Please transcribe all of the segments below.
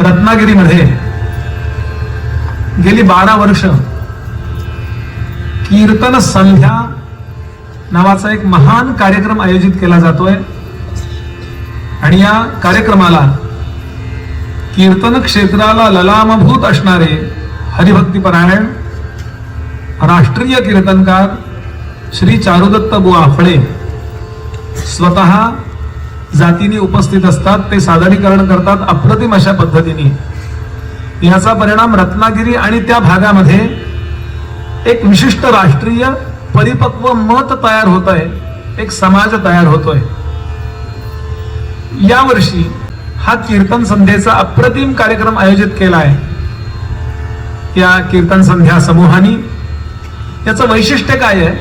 रत्नागिरीमध्ये गेली बारा वर्ष कीर्तन संध्या नावाचा एक महान कार्यक्रम आयोजित केला जातोय. आणि या कार्यक्रमाला कीर्तन क्षेत्राला ललामभूत असणारे हरिभक्तीपरायण राष्ट्रीय कीर्तनकार श्री चारुदत्त बुवा फळे स्वतः जातीने उपस्थित असतात ते सादरीकरण करतात अप्रतिम अशा पद्धतीने. याचा परिणाम रत्नागिरी आणि त्या भागामध्ये एक विशिष्ट राष्ट्रीय परिपक्व मत तयार होत आहे एक समाज तयार होतोय. यावर्षी हा कीर्तन संध्येचा अप्रतिम कार्यक्रम आयोजित केला आहे या कीर्तन संध्या समूहानी. याचं वैशिष्ट्य काय आहे?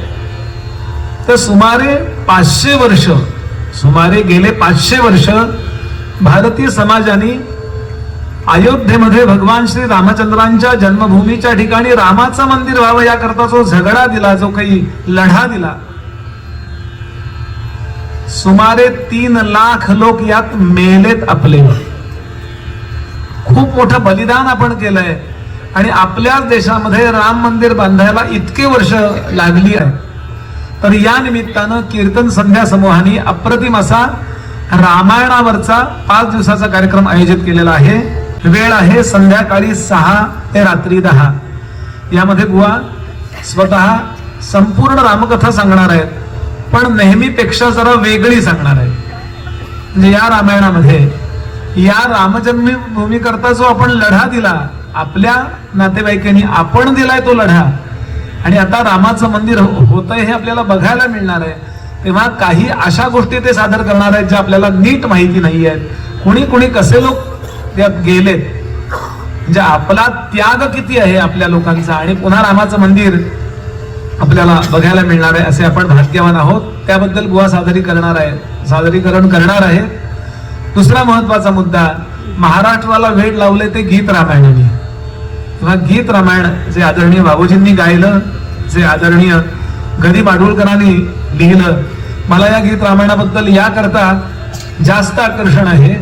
तर सुमारे पाचशे वर्ष सुमारे गेले पाचशे वर्ष भारतीय समाजाने अयोध्येमध्ये भगवान श्री रामचंद्रांच्या जन्मभूमीच्या ठिकाणी रामाचं मंदिर व्हावं याकरता जो झगडा दिला जो काही लढा दिला सुमारे तीन लाख लोक यात मेलेत आपले. खूप मोठं बलिदान आपण केलंय. आणि आपल्याच देशामध्ये राम मंदिर बांधायला इतके वर्ष लागली आहे. तर या निमित्तानं कीर्तन संध्या समूहाने अप्रतिम असा रामायणावरचा पाच दिवसाचा कार्यक्रम आयोजित केलेला आहे. वेळ आहे संध्याकाळी सहा ते रात्री दहा. यामध्ये बुवा स्वतः संपूर्ण रामकथा सांगणार आहेत पण नेहमीपेक्षा जरा वेगळी सांगणार आहे म्हणजे या रामायणामध्ये या रामजन्मी करता जो आपण लढा दिला आपल्या नातेवाईकांनी आपण दिलाय तो लढा आणि आता रामाचं मंदिर हो- होतं आहे हे आपल्याला बघायला मिळणार आहे. तेव्हा काही अशा गोष्टी ते सादर करणार आहेत ज्या आपल्याला नीट माहिती नाही आहेत. कुणी कुणी कसे लोक त्यात गेलेत. म्हणजे आपला त्याग किती आहे आपल्या लोकांचा आणि पुन्हा रामाचं मंदिर आपल्याला बघायला मिळणार आहे असे आपण भाग्यवान आहोत. त्याबद्दल बुवा सादरी करणार आहे सादरीकरण करणार आहे दुसरा महत्त्वाचा मुद्दा महाराष्ट्राला वेळ लावले ते गीत रामायणाने. किंवा गीत रामायण जे आदरणीय बाबूजींनी गायलं जे आदरणीय गदी माडगुळकरांनी लिहिलं मला या गीत रामायणाबद्दल याकरता जास्त आकर्षण आहे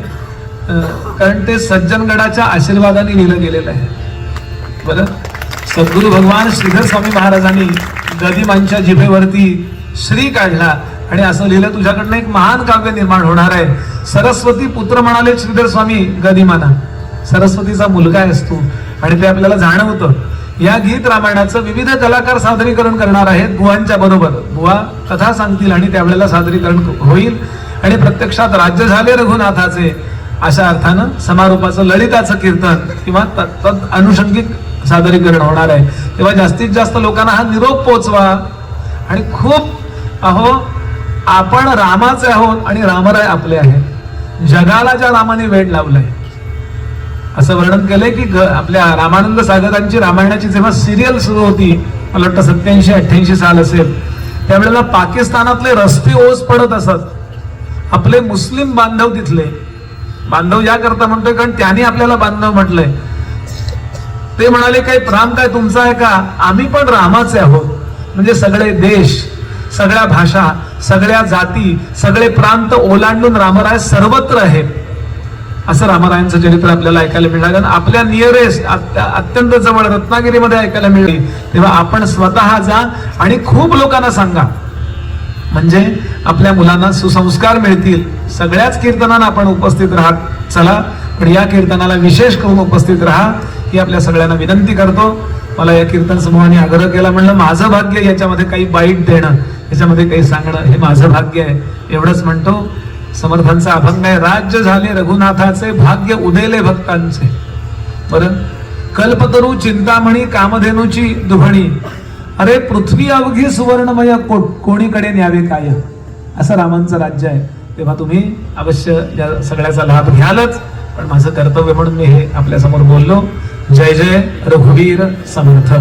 कारण ते सज्जनगडाच्या आशीर्वादाने लिहिलं गेलेलं आहे. बरं? सद्गुरु भगवान श्रीधर स्वामी महाराजांनी गदिमांच्या जिभेवरती श्री काढला आणि असं लिहिलं तुझ्याकडनं एक महान काव्य निर्माण होणार आहे. सरस्वती पुत्र म्हणाले श्रीधर स्वामी गदिमाना. सरस्वतीचा मुलगा आहेस तू आणि ते आपल्याला जाणवतं. या गीत रामायणाचं विविध कलाकार सादरीकरण करणार आहेत बुवांच्या बरोबर. बुवा कथा सांगतील आणि त्यावेळेला सादरीकरण होईल. आणि प्रत्यक्षात राज्य झाले रघुनाथाचे अशा अर्थानं समारोपाचं ललिताचं कीर्तन किंवा तत् तत् अनुषंगिक सादरीकरण होणार आहे. तेव्हा जास्तीत जास्त लोकांना हा निरोप पोचवा. आणि खूप अहो आपण रामाचे आहोत आणि रामराय आपले आहेत. जगाला ज्या रामाने वेळ लावलाय असं वर्णन केलंय की ग- आपल्या रामानंद सागरांची रामायणाची जेव्हा सिरियल सुरू होती मला वाटतं सत्याऐंशी अठ्ठ्याऐंशी साल असेल त्यावेळेला पाकिस्तानातले रस्ते ओस पडत असत. आपले मुस्लिम बांधव तिथले. बांधव या करता म्हणतोय कारण त्यांनी आपल्याला बांधव म्हटलंय. ते म्हणाले काही राम काय तुमचा आहे का? आम्ही पण रामाचे आहोत. म्हणजे सगळे देश सगळ्या भाषा सगळ्या जाती सगळे प्रांत ओलांडून रामराय सर्वत्र आहेत. असं रामरायांचं चरित्र आपल्याला ऐकायला मिळणार. कारण आपल्या नियरेस्ट अत्यंत जवळ रत्नागिरीमध्ये ऐकायला मिळाली. तेव्हा आपण स्वतः जा आणि खूप लोकांना सांगा. म्हणजे आपल्या मुलांना सुसंस्कार मिळतील. सगळ्याच कीर्तनांना आपण उपस्थित राहत. चला पण या कीर्तनाला विशेष करून उपस्थित राहा ही आपल्या सगळ्यांना विनंती करतो. मला या कीर्तन समूहाने आग्रह केला. म्हणलं माझं भाग्य याच्यामध्ये काही बाईट देणं याच्यामध्ये काही सांगणं हे माझं भाग्य आहे. एवढंच म्हणतो. समर्थांचा अभंग आहे. राज्य झाले रघुनाथाचे भाग्य उदेले भक्तांचे. बरं? कल्पतरू चिंतामणी कामधेनूची दुभणी. अरे पृथ्वी अवघी सुवर्णमय को कोणीकडे न्यावे काय? असं रामांचं राज्य आहे. तेव्हा तुम्ही अवश्य या सगळ्याचा लाभ घ्यालच. पण माझं कर्तव्य म्हणून मी हे आपल्यासमोर बोललो. जय जय रघुवीर समर्थ.